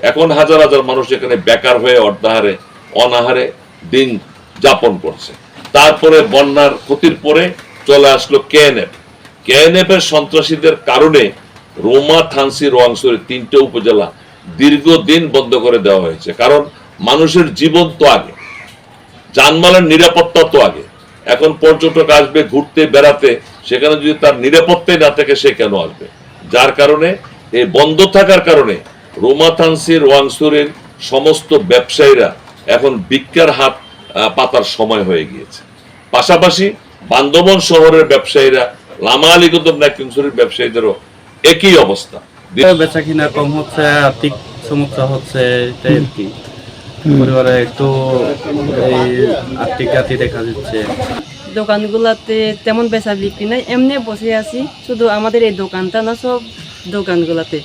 এখন হাজার হাজার মানুষ এখানে বেকার হয়ে অর্ধাহারে, অনাহারে দিন যাপন করছে। তারপরে বন্যার ক্ষতির পরে চলে আসলো কেএনএফ। কেএনএফ এর সন্ত্রাসীদের কারণে রোমা, থানসি রোয়াংসরি তিনটে উপজেলা দীর্ঘদিন বন্ধ করে দেওয়া হয়েছে। কারণ মানুষের জীবন তো আগে, যানমালের নিরাপত্তা তো আগে। এখন পর্যটক আসবে ঘুরতে, বেড়াতে, সেখানে যদি তার নিরাপত্তাই না থাকে সে কেন আসবে? যার কারণে এই বন্ধ থাকার কারণে রোমাথানসির ওয়াংসুরের সমস্ত ব্যবসায়ীরা এখন ভিক্ষার হাত আহ, পাতার সময় হয়ে গিয়েছে। পাশাপাশি বান্দরবন শহরের ব্যবসায়ীরা লামা আলী কুতুব নাকিমসুরের ব্যবসায়ীদেরও একই অবস্থা। বেচা কিনা কম হচ্ছে আর্থিক সমস্যা হচ্ছে এটাই আর কি। পরিবারে একটু এই আর্থিক ঘাটতি দেখা যাচ্ছে দোকানগুলোতে তেমন বেচা বিক্রি নাই এমনি বসে আছি শুধু আমাদের এই দোকানটা না সব দোকানগুলোতে।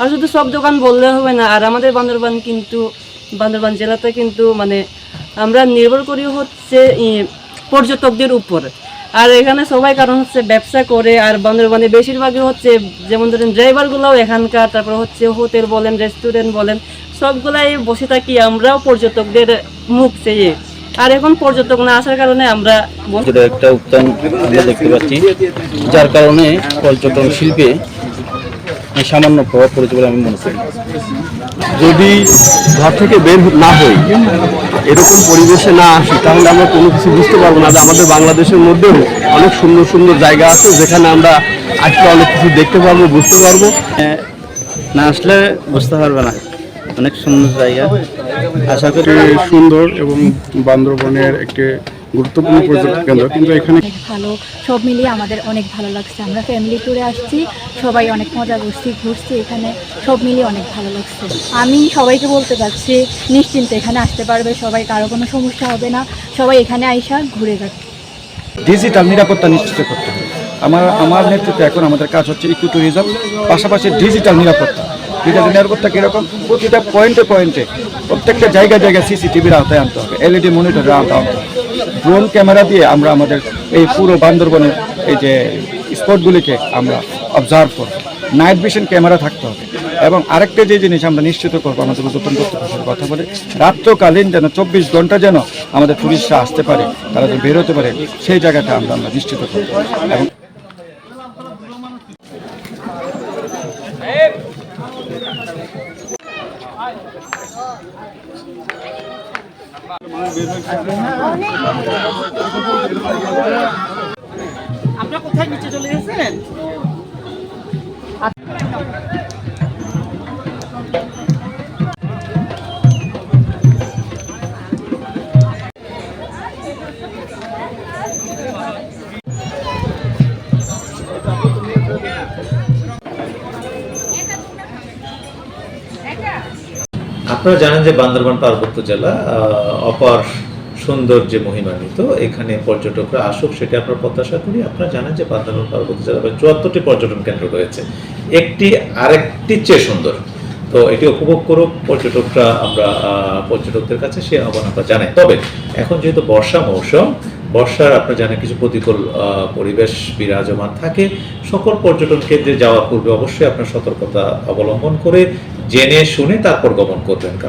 আর শুধু সব দোকান বললে হবে না, আর আমাদের বান্দরবান কিন্তু, বান্দরবান জেলাতে কিন্তু মানে আমরা নির্ভর করি হচ্ছে পর্যটকদের উপর। আর এখানে সবাই কারণ হচ্ছে ব্যবসা করে, আর বান্দরবানে বেশিরভাগই হচ্ছে যেমন ধরেন ড্রাইভারগুলোও এখানকার, তারপর হচ্ছে হোটেল বলেন, রেস্টুরেন্ট বলেন, সবগুলাই বসে থাকি আমরাও পর্যটকদের মুখ চেয়ে। আর এখন পর্যটক না আসার কারণে আমরা একটা উত্থান আমরা দেখতে পাচ্ছি, যার কারণে পর্যটন শিল্পে সামান্য প্রভাব পড়েছে বলে আমি মনে করি। যদি ঘর থেকে বের না হই এরকম পরিবেশে না আসি তাহলে আমরা কোনো কিছু বুঝতে পারব না যে আমাদের বাংলাদেশের মধ্যেও অনেক সুন্দর সুন্দর জায়গা আছে যেখানে আমরা আসলে অনেক কিছু দেখতে পারব বুঝতে পারব। না আসলে বুঝতে পারবে না। অনেক সুন্দর জায়গা। আশা করি সুন্দর এবং বান্দরবনের একটি গুরুত্বপূর্ণ পর্যটন কেন্দ্র। কিন্তু এখানে ভালো সব মিলিয়ে আমাদের অনেক ভালো লাগছে। আমরা ফ্যামিলি ট্যুরে আসছি সবাই অনেক মজা করছি ঘুরছি এখানে সব মিলিয়ে অনেক ভালো লাগছে। আমি সবাইকে বলতে চাচ্ছি নিশ্চিন্তে এখানে আসতে পারবে সবাই কারও কোনো সমস্যা হবে না। সবাই এখানে আইসা ঘুরে যাবে ডিজিটাল নিরাপত্তা নিশ্চিত করতে হবে। আমার আমার নেতৃত্বে এখন আমাদের কাজ হচ্ছে ইকো ট্যুরিজম পাশাপাশি ডিজিটাল নিরাপত্তা। ডিজিটাল নিরাপত্তা কীরকম প্রতিটা পয়েন্টে পয়েন্টে প্রত্যেকটা জায়গায় জায়গায় সিসিটিভির আওতায় আনতে হবে এলইডি মনিটরের আওতায় আনতে হবে। ড্রোন ক্যামেরা দিয়ে আমরা আমাদের এই পুরো বান্দরবনের এই যে স্পটগুলিকে আমরা অবজার্ভ করব। নাইট ভিশন ক্যামেরা থাকতে হবে। এবং আরেকটা যে জিনিস আমরা নিশ্চিত করব, আমাদের উদ্যোতন কর্তৃপক্ষের কথা বলে, রাত্রকালীন যেন চব্বিশ ঘণ্টা যেন আমাদের টুরিস্টরা আসতে পারে, তারা যেন বেরোতে পারে, সেই জায়গাটা আমরা আমরা নিশ্চিত করব। এবং আপনারা কোথায় নিচে চলে গেছেন? আপনারা জানেন যে বান্দরবান পার্বত্য জেলা অপার সৌন্দর্যে মহিমান্বিত, এখানে পর্যটকরা আসুক, সেটা আমরা প্রত্যাশা করি। আপনারা জানেন যে বান্দরবান পার্বত্য জেলা প্রায় চুয়াত্তরটি পর্যটন কেন্দ্র রয়েছে। একটি, আরেকটি চেয়ে সুন্দর। তো এটি উপভোগ করুক, পর্যটকরা আমরা পর্যটকদের কাছে সে আহ্বান আমরা জানাই। তবে এখন যেহেতু বর্ষা মৌসুম, বর্ষার আপনারা জানেন কিছু প্রতিকূল পরিবেশ বিরাজমান থাকে। সকল পর্যটন কেন্দ্রে যাওয়ার পূর্বে অবশ্যই আপনার সতর্কতা অবলম্বন করে জেনে শুনে তারপর গমন করবেন কারণ